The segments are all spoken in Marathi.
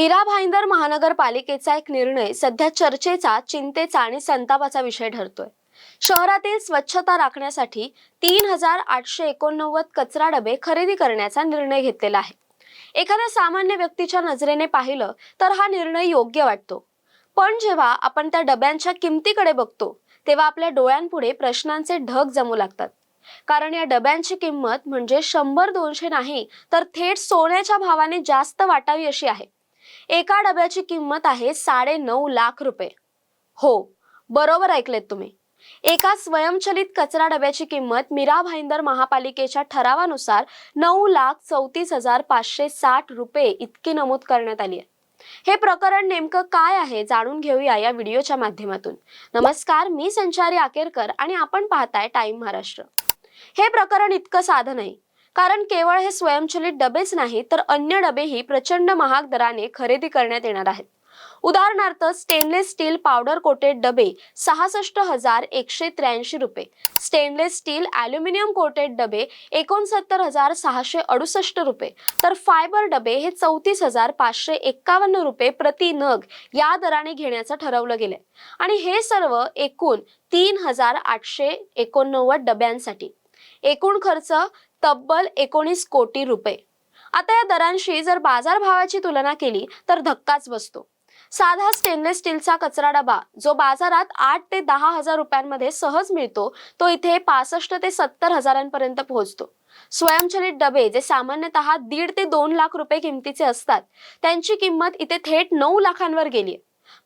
मीरा भाईंदर महानगरपालिकेचा एक निर्णय सध्या चर्चेचा चिंतेचा आणि संतापाचा विषय ठरतोय. शहरातील स्वच्छता राखण्यासाठी तीन हजार आठशे एकोणनव्वद कचरा डबे खरेदी करण्याचा निर्णय घेतलेला आहे. एखाद्या सामान्य व्यक्तीच्या नजरेने पाहिलं तर हा निर्णय योग्य वाटतो. पण जेव्हा आपण त्या डब्यांच्या किमतीकडे बघतो तेव्हा आपल्या डोळ्यांपुढे प्रश्नांचे ढग जमू लागतात. कारण या डब्यांची किंमत म्हणजे शंभर दोनशे नाही तर थेट सोन्याच्या भावाने जास्त वाटावी अशी आहे. एका डब्याची किंमत आहे साडे नऊ लाख रुपये. हो बरोबर ऐकलेत तुम्ही. एका स्वयंचलित कचरा डब्याची किंमत मीरा भाईंदर महापालिकेच्या ठरावानुसार नऊ लाख चौतीस हजार पाचशे साठ रुपये इतकी नमूद करण्यात आली आहे. हे प्रकरण नेमकं काय आहे जाणून घेऊया या व्हिडिओच्या माध्यमातून. नमस्कार मी संचारी आकेरकर आणि आपण पाहताय टाइम महाराष्ट्र. हे प्रकरण इतकं साधं नाही. कारण केवळ हे स्वयंचलित डबेच नाही तर अन्य डबेही प्रचंड महाग दराने खरेदी करण्यात येणार आहेत. उदाहरणार्थ स्टेनलेस स्टील पावडर कोटेड डबे सहासष्ट हजार एकशे त्र्याऐंशी रुपये. स्टेनलेस स्टील ॲल्युमिनियम कोटेड डबे एकोणसत्तर हजार सहाशे अडुसष्ट रुपये. तर फायबर डबे हे चौतीस हजार पाचशे एक्कावन्न रुपये प्रति नग या दराने घेण्याचं ठरवलं गेलंय. आणि हे सर्व एकूण तीन हजार आठशे एकोणनव्वद डब्यांसाठी. एकूण खर्च तब्बल एकोणीस कोटी रुपये. आता या दरांशी जर बाजारभावाची तुलना केली तर धक्काच बसतो. साधा स्टेनलेस स्टीलचा कचरा डबा जो बाजारात आठ ते दहा हजार रुपयांमध्ये सहज मिळतो तो इथे पासष्ट ते सत्तर हजारांपर्यंत पोहोचतो. स्वयंचलित डबे जे सामान्यतः दीड ते दोन लाख रुपये किमतीचे असतात त्यांची किंमत इथे थेट नऊ लाखांवर गेली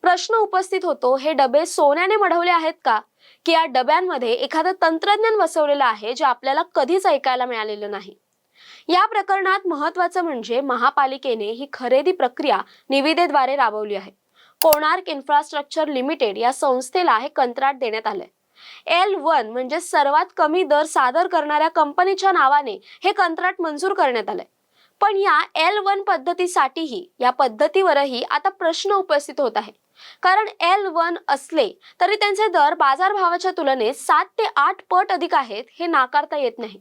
प्रश्न उपस्थित होतो हे डबे सोन्याने मढवले आहेत का? की या डब्यांमध्ये एखादं तंत्रज्ञान बसवलेलं आहे जे आपल्याला कधीच ऐकायला मिळालेलं नाही. या प्रकरणात महत्वाचं म्हणजे महापालिकेने ही खरेदी प्रक्रिया निविदेद्वारे राबवली आहे. कोणार्क इन्फ्रास्ट्रक्चर लिमिटेड या संस्थेला हे कंत्राट देण्यात आलंय. एल वन म्हणजे सर्वात कमी दर सादर करणाऱ्या कंपनीच्या नावाने हे कंत्राट मंजूर करण्यात आलंय. पण या एल वन पद्धतीसाठीही या पद्धतीवरही आता प्रश्न उपस्थित होत आहे. कारण एल वन असले तरी त्यांचे दर बाजारभावाच्या तुलनेत सात ते आठ पट अधिक आहेत हे नाकारता येत नाही.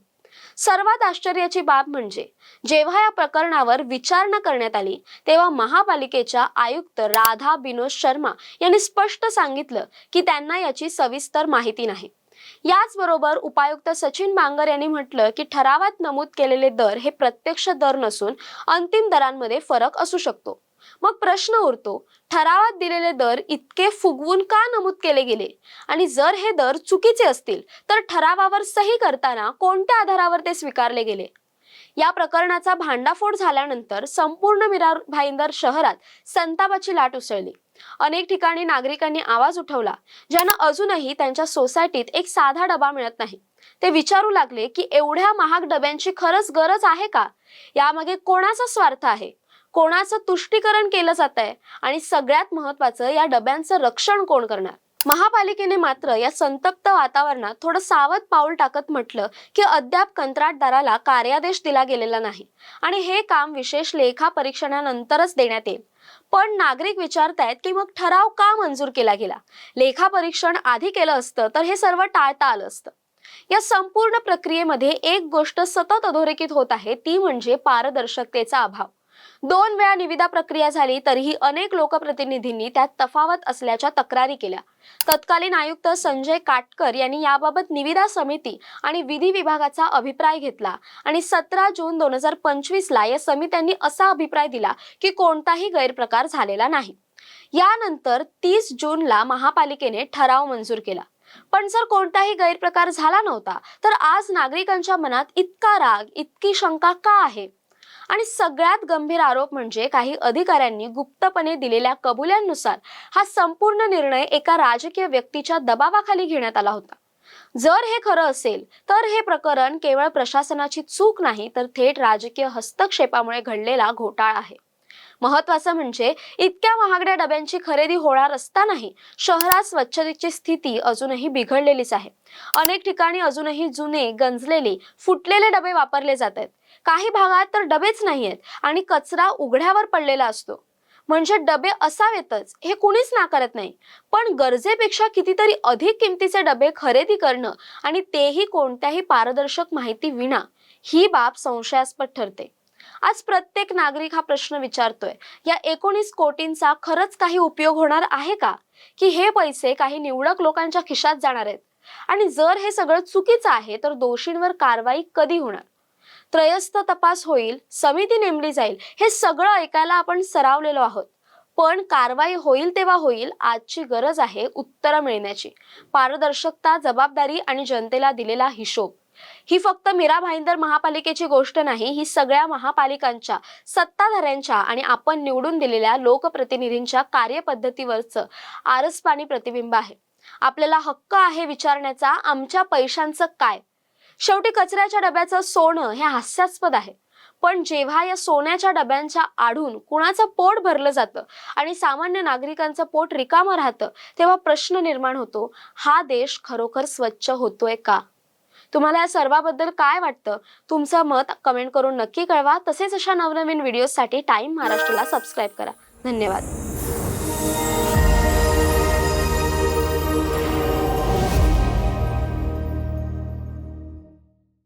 सर्वात आश्चर्याची बाब म्हणजे जेव्हा या प्रकरणावर विचारणा करण्यात आली तेव्हा महापालिकेच्या आयुक्त राधा बिनोद शर्मा यांनी स्पष्ट सांगितलं की त्यांना याची सविस्तर माहिती नाही. याचबरोबर उपायुक्त सचिन बांगर यांनी म्हटलं की ठरावात नमूद केलेले दर हे प्रत्यक्ष दर नसून अंतिम दरांमध्ये फरक असू शकतो. मग प्रश्न उरतो ठरावात दिलेले दर इतके फुगवून का नमूद केले गेले? आणि जर हे दर चुकीचे असतील तर ठरावावर सही करताना कोणत्या आधारावर ते स्वीकारले गेले? या प्रकरणाचा भांडाफोड झाल्यानंतर संपूर्ण मिरार भाईंदर शहरात संतापाची लाट उसळली. अनेक ठिकाणी नागरिकांनी आवाज उठवला ज्यांना अजूनही त्यांच्या सोसायटीत एक साधा डबा मिळत नाही. ते विचारू लागले की एवढ्या महाग डब्यांची खरंच गरज आहे का? यामागे कोणाचा स्वार्थ आहे? कोणाचं तुष्टीकरण केलं जात आहे आणि सगळ्यात महत्वाचं या डब्यांचं रक्षण कोण करणार? महापालिकेने मात्र या संतप्त वातावरणात थोडं सावध पाऊल टाकत म्हटलं की अद्याप कंत्राटदाराला कार्यादेश दिला गेलेला नाही. आणि हे काम विशेष लेखा परीक्षणानंतरच देण्यात येईल. पण नागरिक विचारतायत की मग ठराव का मंजूर केला गेला? लेखा परीक्षण आधी केलं असतं तर हे सर्व टाळता आलं असतं. या संपूर्ण प्रक्रियेमध्ये एक गोष्ट सतत अधोरेखित होत आहे ती म्हणजे पारदर्शकतेचा अभाव. दोन वेळा निविदा प्रक्रिया झाली तरीही अनेक लोकप्रतिनिधींनी त्यात तफावत असल्याच्या तक्रारी केल्या. तत्कालीन आयुक्त संजय काटकर यांनी याबाबत निविदा समिती आणि विधी विभागाचा अभिप्राय घेतला आणि सतरा जून दोन हजार पंचवीस ला या समित्यांनी असा अभिप्राय दिला की कोणताही गैरप्रकार झालेला नाही. यानंतर तीस जूनला महापालिकेने ठराव मंजूर केला. पण जर कोणताही गैरप्रकार झाला नव्हता तर आज नागरिकांच्या मनात इतका राग इतकी शंका का आहे? आणि सगळ्यात गंभीर आरोप म्हणजे काही अधिकाऱ्यांनी गुप्तपणे दिलेल्या कबुल्यांनुसार हा संपूर्ण निर्णय एका राजकीय व्यक्तीच्या दबावाखाली घेण्यात आला होता. जर हे खरं असेल तर हे प्रकरण केवळ प्रशासनाची चूक नाही तर थेट राजकीय हस्तक्षेपामुळे घडलेला घोटाळा आहे. महत्वाचं म्हणजे इतक्या महागड्या डब्यांची खरेदी होणार असतानाही शहरात स्वच्छतेची स्थिती अजूनही बिघडलेलीच आहे. अनेक ठिकाणी अजूनही जुने गंजलेले फुटलेले डबे वापरले जात आहेत. काही भागात तर डबेच नाहीयेत आणि कचरा उघड्यावर पडलेला असतो. म्हणजे डबे असावेतच हे कुणीच नाकारत नाही. पण गरजेपेक्षा कितीतरी अधिक किमतीचे डबे खरेदी करणं आणि तेही कोणत्याही पारदर्शक माहिती विना ही बाब संशयास्पद ठरते. आज प्रत्येक नागरिक हा प्रश्न विचारतोय या एकोणीस कोटींचा खरंच काही उपयोग होणार आहे का? की हे पैसे काही निवडक लोकांच्या खिशात जाणार आहेत? आणि जर हे सगळं चुकीचं आहे तर दोषींवर कारवाई कधी होणार? त्रयस्थ तपास होईल समिती नेमली जाईल हे सगळं ऐकायला आपण सरावलेलो आहोत. पण कारवाई होईल तेव्हा होईल आजची गरज आहे उत्तरं मिळण्याची. पारदर्शकता जबाबदारी आणि जनतेला दिलेला हिशोब. ही फक्त मीरा भाईंदर महापालिकेची गोष्ट नाही ही सगळ्या महापालिकांच्या सत्ताधाऱ्यांच्या आणि आपण निवडून दिलेल्या लोकप्रतिनिधींच्या कार्यपद्धतीवरचं आरसपाणी प्रतिबिंब आहे. आपल्याला हक्क आहे विचारण्याचा आमच्या पैशांचं काय? शेवटी कचऱ्याच्या डब्याचं सोनं हे हास्यास्पद आहे. पण जेव्हा या सोन्याच्या डब्यांच्या आडून कुणाचं पोट भरलं जातं आणि सामान्य नागरिकांचं पोट रिकामं राहतं तेव्हा प्रश्न निर्माण होतो हा देश खरोखर स्वच्छ होतोय का? तुम्हाला या सर्वाबद्दल काय वाटतं? तुमचं मत कमेंट करून नक्की कळवा. तसेच अशा नवनवीन व्हिडिओसाठी टाईम महाराष्ट्राला सबस्क्राईब करा. धन्यवाद.